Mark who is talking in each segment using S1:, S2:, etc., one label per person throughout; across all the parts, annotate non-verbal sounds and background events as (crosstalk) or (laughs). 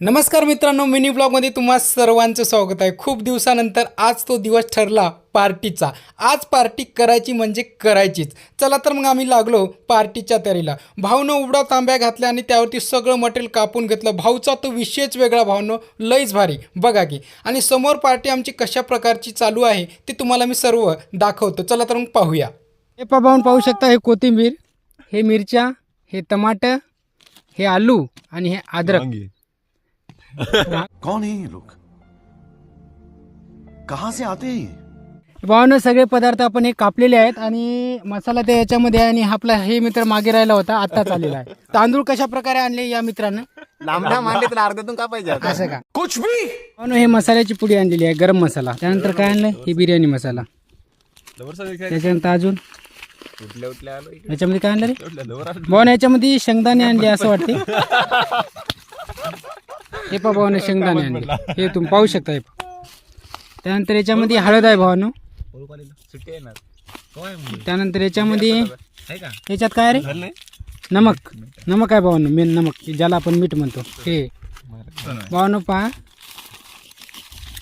S1: नमस्कार मित्रांनो मिनी ब्लॉगमध्ये तुम्हा सर्वांचं स्वागत आहे. खूप दिवसानंतर आज तो दिवस ठरला पार्टीचा. आज पार्टी करायची म्हणजे करायचीच. चला तर मग आम्ही लागलो पार्टीच्या तयारीला भाऊनं उबडा तांब्या घातल्या आणि त्यावरती सगळं मटेरियल कापून घेतलं. भाऊचा तो विषयच वेगळा भावनं लईच भारी. बघा की. आणि समोर पार्टी आमची कशा प्रकारची चालू आहे ते तुम्हाला मी सर्व दाखवतो. चला तर मग पाहूया. हे पाहून पाहू शकता हे कोथिंबीर हे मिरच्या हे टमाटर हे आलू आणि हे अद्रक. (laughs)
S2: कौन है ये लोग? कहां से आते हैं ये?
S1: भावानं सगळे पदार्थ आपण हे कापलेले आहेत आणि मसाला ते याच्यामध्ये आहे आणि आपला हे मित्र मागे राहिला होता आत्ताच आलेला आहे. तांदूळ कशा प्रकारे आणले या मित्रानं?
S3: लांबड्या मांडले तर अर्ध्यातून का पाहिजे?
S1: असं का?
S2: कुछ भी!
S1: भावानं हे मसाल्याची पुडी आणलेली आहे गरम मसाला. त्यानंतर काय आणलंय? ही बिर्याणी मसाला. त्याच्यानंतर अजून?
S3: उठल्या उठल्या आलो इकडे.
S1: याच्यामध्ये काय आणलं रे. भावानं याच्यामध्ये शेंगदाणे आणले असं वाटते (laughs) हे पहा भावानं शेंगदाणे आणले. हे तुम्ही पाहू शकता हे पहा. त्यानंतर याच्यामध्ये हळद आहे भावानं.
S3: सुट्टी काय मुली?
S1: त्यानंतर याच्यामध्ये
S3: आहे का?
S1: याच्यात काय रे? नमक. नमक आहे भावानं मेन नमक ज्याला आपण मीठ म्हणतो. हे. भावानं पहा.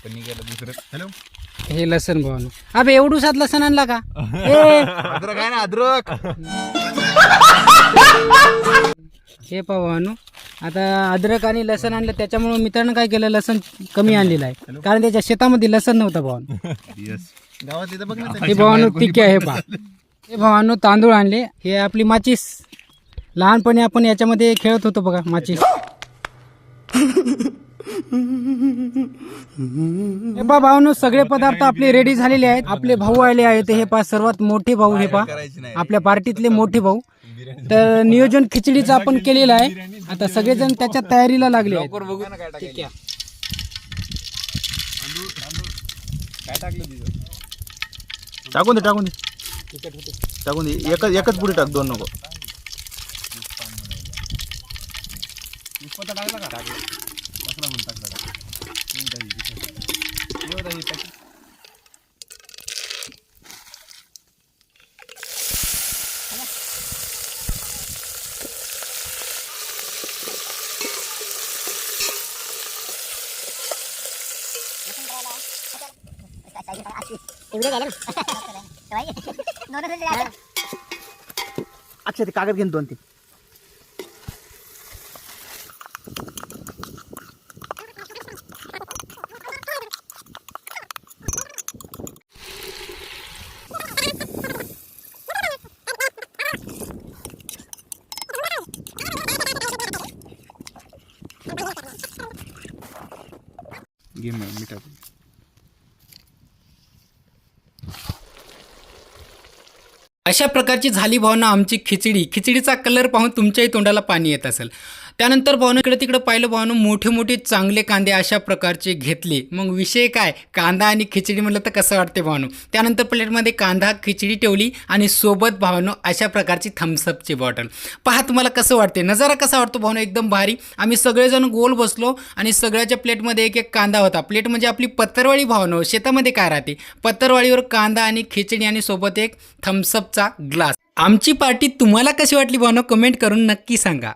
S3: कोणी गेलं दुसरं. हॅलो?
S1: हे लसण भावानं. अबे एवढूसात लसण आणला का? (laughs) ए,
S3: अद्रक आहे ना अद्रक.
S1: हे पहा भावानं. आता अद्रक आणि लसण आणलं त्याच्यामुळे मित्रानं काय केलं लसण कमी आणलेलं आहे. कारण त्याच्या शेतामध्ये लसण नव्हतं भावानं. (laughs) हे भावानं तिके आहे पहा हे भावानं तांदूळ आणले. हे आपली माचीस. लहानपणी आपण याच्यामध्ये खेळत होतो बघा माचीस. हे पहा भावानं सगळे पदार्थ आपले रेडी झालेले आहेत. आपले भाऊ आले आहेत हे पहा सर्वात मोठे भाऊ हे
S3: नाही.
S1: आपल्या पार्टीतले मोठे भाऊ. तर नियोजन खिचडीचं आपण केलेलं आहे. आता सगळेजण त्याच्या तयारीला लागले आहेत.
S4: टाकून दे टाकून दे. टाकून दे. एकच एकच पुढे टाक दोन नको. अच्छा ते कागद घेऊन दोन तीन
S3: घे मग
S1: अशा प्रकारची झाली भावना आमची खिचडी. खिचडीचा कलर पाहून तुमच्याही तोंडाला पाणी येत असेल. त्यानंतर भावानं इकडे तिकडे पाहिलं भावनं मोठे मोठे चांगले कांदे अशा प्रकारचे घेतले. मग विषय काय? कांदा आणि खिचडी म्हटलं तर कसं वाटते भावनं? त्यानंतर प्लेटमध्ये कांदा खिचडी ठेवली आणि सोबत भावनं अशा प्रकारची थम्सअपची बॉटल पहा तुम्हाला कसं वाटते नजारा कसा वाटतो भावनं? एकदम भारी. आम्ही सगळेजण गोल बसलो आणि सगळ्याच्या प्लेटमध्ये एक एक कांदा होता. प्लेट म्हणजे आपली पत्तरवाळी भावनं. शेतामध्ये काय राहते? पत्तरवाळीवर कांदा आणि खिचडी आणि सोबत एक थम्सअपचा ग्लास आमची पार्टी तुम्हाला कशी वाटली भावनं? कमेंट करून नक्की सांगा.